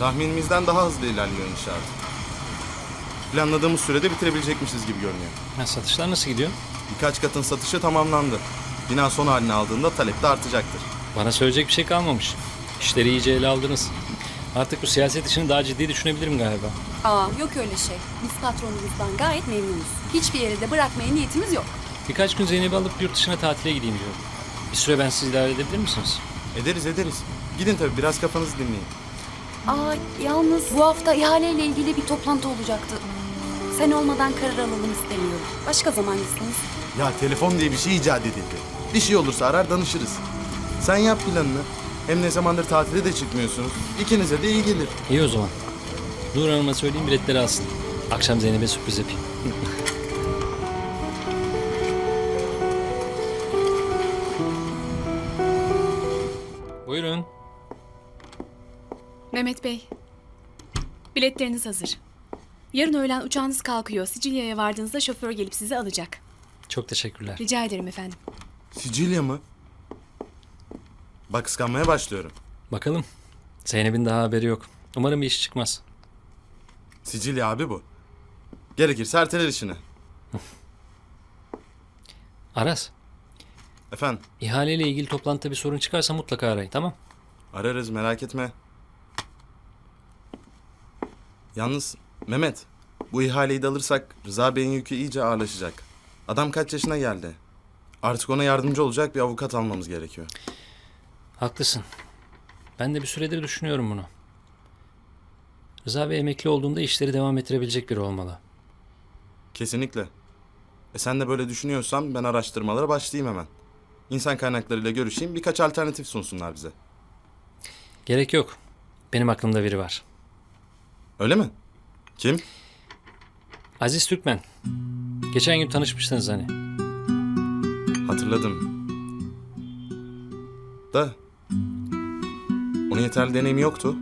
Tahminimizden daha hızlı ilerliyor inşaat. Planladığımız sürede bitirebilecekmişiz gibi görünüyor. Ha, satışlar nasıl gidiyor? Birkaç katın satışı tamamlandı. Bina son halini aldığında talep de artacaktır. Bana söyleyecek bir şey kalmamış. İşleri iyice ele aldınız. Artık bu siyaset işini daha ciddi düşünebilirim galiba. Aa yok öyle şey. Biz patronumuzdan gayet memnunuz. Hiçbir yere de bırakmaya niyetimiz yok. Birkaç gün Zeynep'i alıp yurt dışına tatile gideyim diyorum. Bir süre ben sizi idare edebilir misiniz? Ederiz ederiz. Gidin tabii biraz kafanızı dinleyin. Aa yalnız bu hafta ihaleyle ilgili bir toplantı olacaktı. Sen olmadan karar alalım istemiyorum. Başka zaman gitsiniz. Ya telefon diye bir şey icat edildi. Bir şey olursa arar danışırız. Sen yap planını. Hem ne zamandır tatile de çıkmıyorsunuz. İkinize de iyi gelir. İyi o zaman. Nur Hanım'a söyleyeyim biletleri alsın. Akşam Zeynep'e sürpriz yapayım. Mehmet Bey, biletleriniz hazır. Yarın öğlen uçağınız kalkıyor. Sicilya'ya vardığınızda şoför gelip sizi alacak. Çok teşekkürler. Rica ederim efendim. Sicilya mı? Bak kıskanmaya başlıyorum. Bakalım. Zeynep'in daha haberi yok. Umarım bir iş çıkmaz. Sicilya abi bu. Gerekirse erteler işini. Aras, Efendim ihaleyle ilgili toplantıda bir sorun çıkarsa mutlaka arayın tamam? ararız merak etme. Yalnız Mehmet bu ihaleyi de alırsak Rıza Bey'in yükü iyice ağırlaşacak. Adam kaç yaşına geldi? Artık ona yardımcı olacak bir avukat almamız gerekiyor. Haklısın. Ben de bir süredir düşünüyorum bunu. Rıza Bey emekli olduğunda işleri devam ettirebilecek biri olmalı. Kesinlikle. E sen de böyle düşünüyorsan ben araştırmalara başlayayım hemen. İnsan kaynaklarıyla görüşeyim birkaç alternatif sunsunlar bize. Gerek yok. Benim aklımda biri var. Öyle mi? Kim? Aziz Türkmen. Geçen gün tanışmıştınız hani. Hatırladım. Da. Onun yeterli deneyimi yoktu.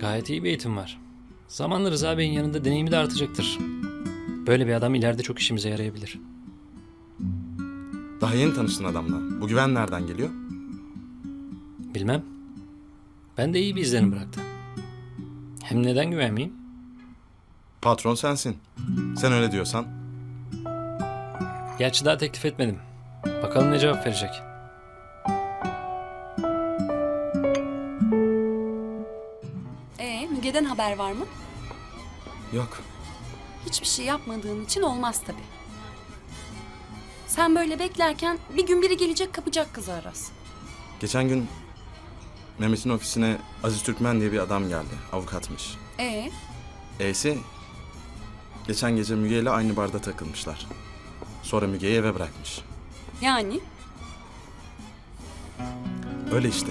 Gayet iyi bir eğitim var. Zamanla Rıza Bey'in yanında deneyimi de artacaktır. Böyle bir adam ileride çok işimize yarayabilir. Daha yeni tanıştın adamla. Bu güven nereden geliyor? Bilmem. Ben de iyi bir izlenim bıraktı. Hem neden güvenmeyeyim? Patron sensin. Sen öyle diyorsan. Gerçi daha teklif etmedim. Bakalım ne cevap verecek. Ee Müge'den haber var mı? Yok. Hiçbir şey yapmadığın için olmaz tabii. Sen böyle beklerken bir gün biri gelecek kapacak kızı Aras. Geçen gün Mehmet'in ofisine Aziz Türkmen diye bir adam geldi. Avukatmış. Ee E'si geçen gece Müge ile aynı barda takılmışlar. Sonra Müge'yi eve bırakmış. yani Öyle işte.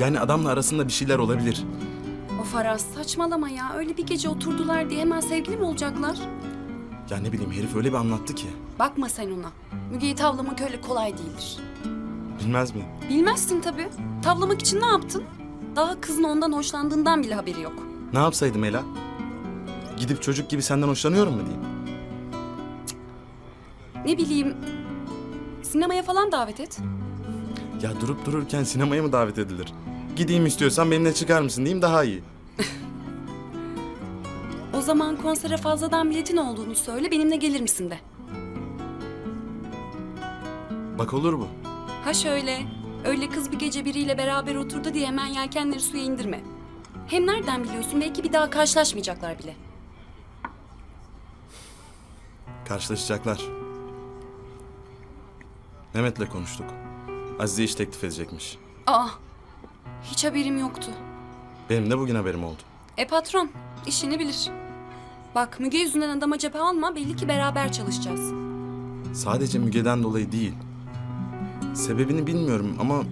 Yani adamla arasında bir şeyler olabilir. of Aras saçmalama ya. Öyle bir gece oturdular diye hemen sevgili mi olacaklar? Ya ne bileyim herif öyle bir anlattı ki. Bakma sen ona. Müge'yi tavlamak öyle kolay değildir. Bilmez mi? Bilmezsin tabii. Tavlamak için ne yaptın? Daha kızın ondan hoşlandığından bile haberi yok. Ne yapsaydım Ela? Gidip çocuk gibi senden hoşlanıyorum mu diyeyim? Ne bileyim sinemaya falan davet et. Ya durup dururken sinemaya mı davet edilir? Gideyim istiyorsan benimle çıkar mısın diyeyim daha iyi. O zaman konsere fazladan biletin olduğunu söyle benimle gelir misin de. Bak olur bu. Ha şöyle. Öyle kız bir gece biriyle beraber oturdu diye hemen yelkenleri suya indirme. Hem nereden biliyorsun belki bir daha karşılaşmayacaklar bile. Karşılaşacaklar. Mehmet'le konuştuk. Azize iş teklif edecekmiş. Aa hiç haberim yoktu. Benim de bugün haberim oldu. E patron işini bilir. Bak Müge yüzünden adama cephe alma belli ki beraber çalışacağız. Sadece Müge'den dolayı değil. Sebebini bilmiyorum ama...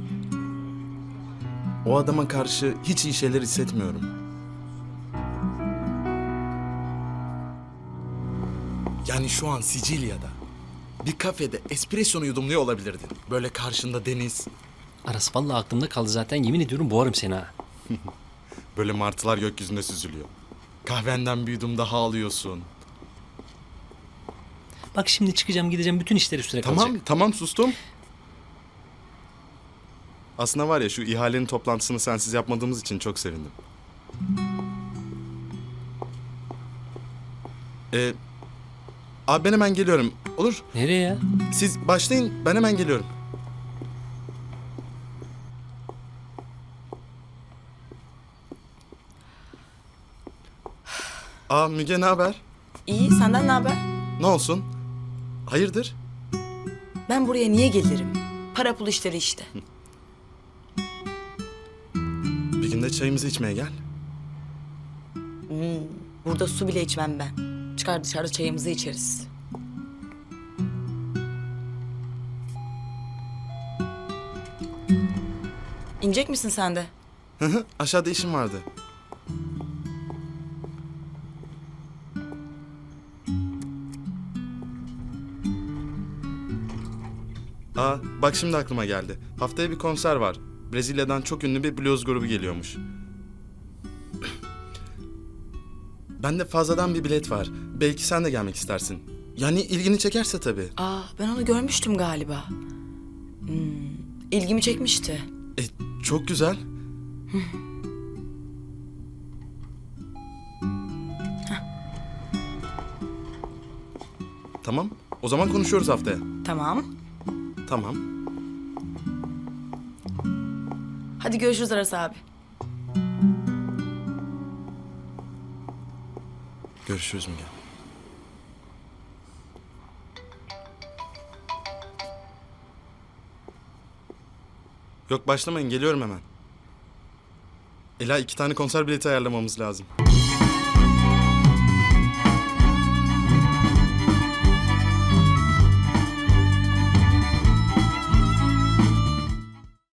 O adama karşı hiç iyi şeyler hissetmiyorum. Yani şu an Sicilya'da bir kafede espressonu yudumluyor olabilirdin. Böyle karşında deniz, Aras vallahi aklımda kaldı zaten yemin ediyorum boğarım seni ha. böyle martılar gökyüzünde süzülüyor. Kahvenden bir yudum daha alıyorsun. Bak şimdi çıkacağım gideceğim bütün işler üstüne Tamam, kalacak. tamam sustum. Aslında var ya şu ihalenin toplantısını sensiz yapmadığımız için çok sevindim. Ee, abi ben hemen geliyorum. Olur. Nereye ya? Siz başlayın ben hemen geliyorum. Aa Müge ne haber? İyi, senden ne haber? Ne olsun? Hayırdır? Ben buraya niye gelirim? Para pul işleri işte. Bir gün de çayımızı içmeye gel. Burada su bile içmem ben. Çıkar dışarıda çayımızı içeriz. İnecek misin sen de? Hı hı, Aşağıda işim vardı. Aa, bak şimdi aklıma geldi. Haftaya bir konser var. Brezilya'dan çok ünlü bir blues grubu geliyormuş. Bende fazladan bir bilet var. Belki sen de gelmek istersin. Yani ilgini çekerse tabii. Aa, ben onu görmüştüm galiba. Hmm, ilgimi çekmişti. E, çok güzel. tamam. O zaman konuşuyoruz haftaya. Tamam. Tamam. Hadi görüşürüz Aras abi. Görüşürüz Müge. Yok başlamayın geliyorum hemen. Ela iki tane konser bileti ayarlamamız lazım.